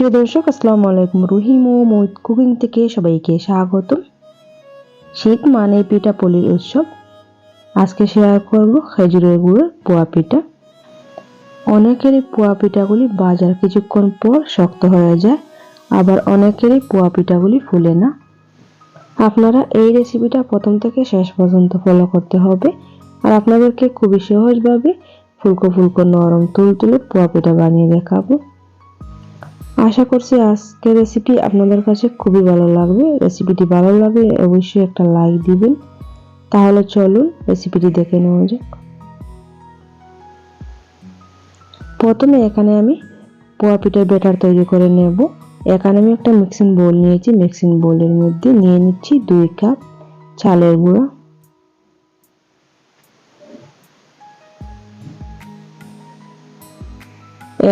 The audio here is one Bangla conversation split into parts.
প্রিয় দর্শক, আসসালামু আলাইকুম। রহিম ও মৈত কুকিং থেকে সবাইকে স্বাগত শীত মানে পিঠা পলির উৎসব। আজকে শেয়ার করব খেজুরের গুড়ের পোয়া পিঠা। অনেকেরই পোয়া পিঠাগুলি বাজার কিছুক্ষণ পর শক্ত হয়ে যায়, আবার অনেকেরই পোয়া পিঠাগুলি ফুলে না। আপনারা এই রেসিপিটা প্রথম থেকে শেষ পর্যন্ত ফলো করতে হবে। আর আপনাদেরকে খুবই সহজভাবে ফুলকো ফুলকো নরম তুলতুলে পোয়া পিঠা বানিয়ে দেখাবো। আশা করছি আজকের রেসিপি আপনাদের কাছে খুবই ভালো লাগবে। রেসিপিটি ভালো লাগলে অবশ্যই একটা লাইক দিবেন। তাহলে চলুন রেসিপিটি দেখে নেওয়া যাক। প্রথমে এখানে আমি পোয়া পিঠার ব্যাটার তৈরি করে নেব। এখানে আমি একটা মিক্সিং বোল নিয়েছি। মিক্সিং বোলের মধ্যে নিয়ে নিচ্ছি দুই কাপ চালের গুঁড়া।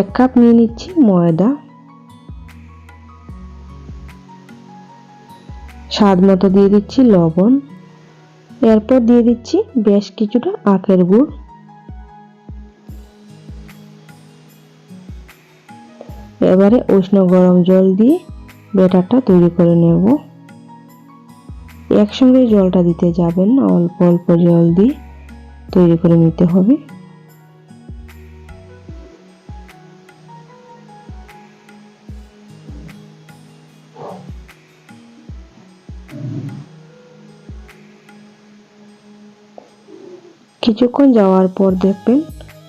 এক কাপ নিয়ে নিচ্ছি ময়দা। স্বাদ মতো দিয়ে দিচ্ছি লবণ। এরপর দিয়ে দিচ্ছি বেশ কিছুটা আখের গুড়। এবারে উষ্ণ গরম জল দিয়ে ব্যাটারটা তৈরি করে নেব। একসঙ্গে জলটা দিতে যাবেন না, অল্প অল্প জল দিয়ে তৈরি করে নিতে হবে। কিছুক্ষণ যাওয়ার পর দেখবেন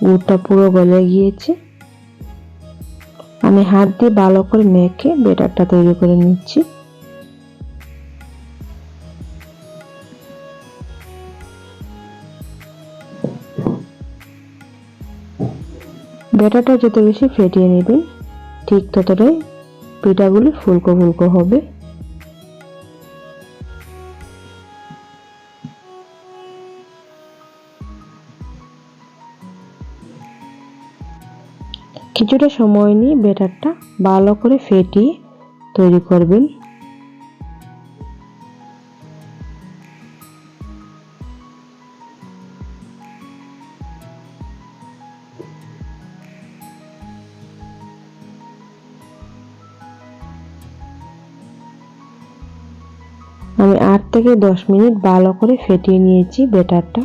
গুড়টা পুরো গলে গিয়েছে। আমি হাত দিয়ে ভালো করে মেখে বেটারটা তৈরি করে নিচ্ছি। বেটারটা যত বেশি ফেটিয়ে নেবেন, ঠিক ততটাই পিঠাগুলি ফুলকো ফুলকো হবে। কিছুটা সময় নিয়ে ব্যাটারটা ভালো করে ফেটিয়ে তৈরি করবেন। আমি আট থেকে দশ মিনিট ভালো করে ফেটিয়ে নিয়েছি ব্যাটারটা।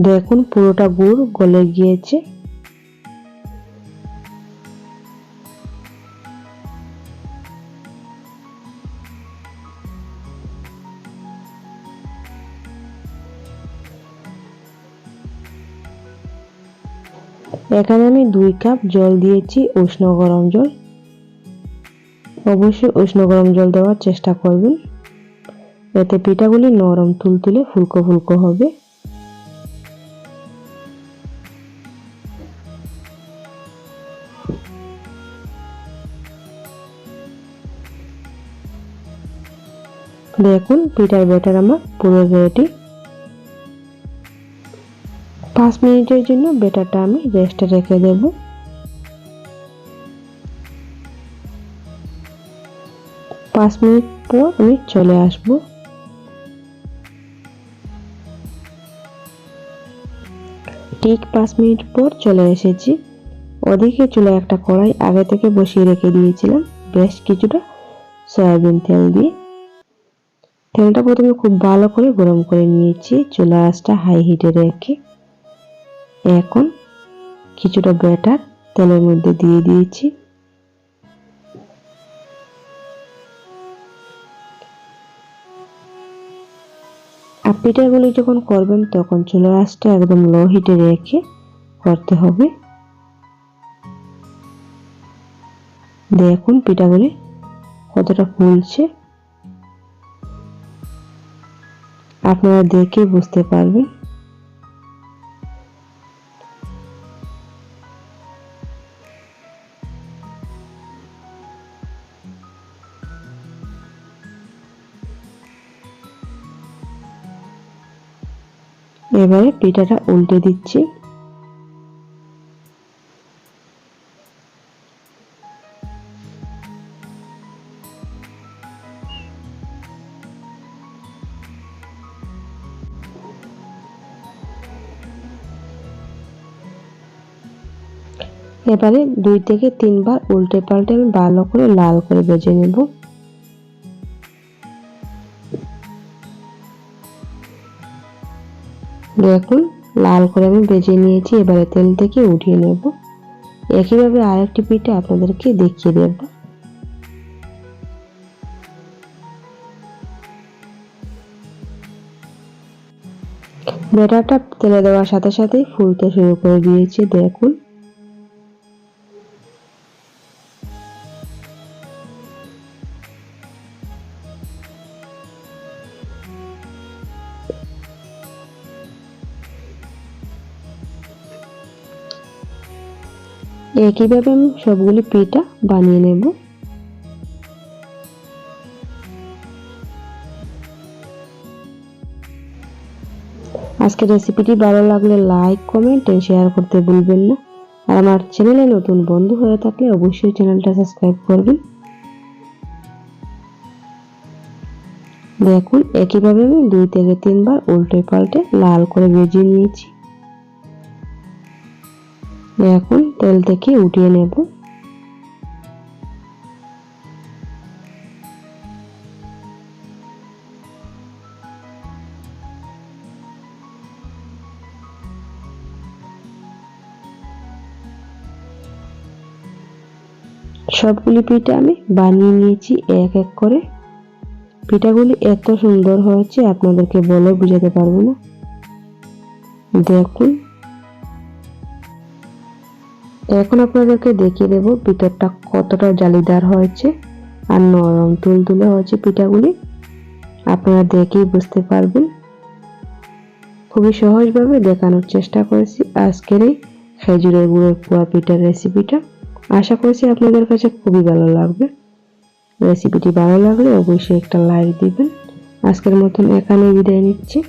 দেখুন পুরোটা গুড় গলে গিয়েছে। এখানে আমি দুই কাপ জল দিয়েছি উষ্ণ গরম জল। অবশ্যই উষ্ণ গরম জল দেওয়ার চেষ্টা করবেন। এতে পিঠাগুলি নরম তুলতুলে ফুলকো ফুলকো হবে। দেখুন পিঠার ব্যাটার আমার পুরো রেডি পাঁচ মিনিটের জন্য ব্যাটারটা আমি রেস্টে রেখে দেব। পাঁচ মিনিট পর আমি চলে আসব। ঠিক পাঁচ মিনিট পর চলে এসেছি। ওদিকে চলে একটা কড়াই আগে থেকে বসিয়ে রেখে দিয়েছিলাম, বেশ কিছুটা সয়াবিন তেল দিয়ে। তেলটা প্রথমে খুব ভালো করে গরম করে নিয়েছি। চুলা আঁচটা হাই হিটে রেখে এখন কিছুটা ব্যাটার তেলের মধ্যে দিয়ে দিয়েছি। পিঠাগুলি যখন করবেন তখন চুলা আঁচটা একদম লো হিটে রেখে করতে হবে। দেখুন পিঠাগুলি কতটা ফুলছে। আপনারা দেখে বুঝতে পারবেন। এবারে পিঠাটা উল্টে দিচ্ছি। এবারে দুই থেকে তিনবার উল্টে পাল্টে আমি ভালো করে লাল করে ভেজে নেব। দেখুন, লাল করে আমি ভেজে নিয়েছি, এবারে তেল থেকে উঠিয়ে নেব। একইভাবে আরেকটি পিঠে আপনাদেরকে দেখিয়ে দেব। ব্যাটারটা তেলে দেওয়ার সাথে সাথেই ফুলতে শুরু করে দিয়েছি, দেখুন। একইভাবে আমি সবগুলি পিঠা বানিয়ে নেব। আজকের রেসিপিটি ভালো লাগলে লাইক, কমেন্ট এন্ড শেয়ার করতে ভুলবেন না। আর আমার চ্যানেলে নতুন বন্ধু হয়ে থাকলে অবশ্যই চ্যানেলটা সাবস্ক্রাইব করবেন। দেখুন, একইভাবে আমি দুই থেকে তিনবার উল্টে পাল্টে লাল করে ভেজে নিয়েছি। এখন তেল থেকে উঠিয়ে নেব। সবগুলি পিঠা আমি বানিয়ে নিয়েছি এক এক করে। পিঠাগুলি এত সুন্দর হয়েছে, আপনাদেরকে বলে বুঝাতে পারব না। দেখুন এখন আপনাদেরকে দেখিয়ে দেব ভিতরটা কতটা জালিদার হয়েছে আর নরম তুলতুলে হয়েছে পিঠাগুলি। আপনারা দেখেই বুঝতে পারবেন। খুবই সহজভাবে দেখানোর চেষ্টা করেছি আজকের এই খেজুরের গুঁড়োর পোয়া পিঠার রেসিপিটা। আশা করছি আপনাদের কাছে খুবই ভালো লাগবে। রেসিপিটি ভালো লাগলে অবশ্যই একটা লাইক দিবেন। আজকের মতন এখানে বিদায় নিচ্ছি।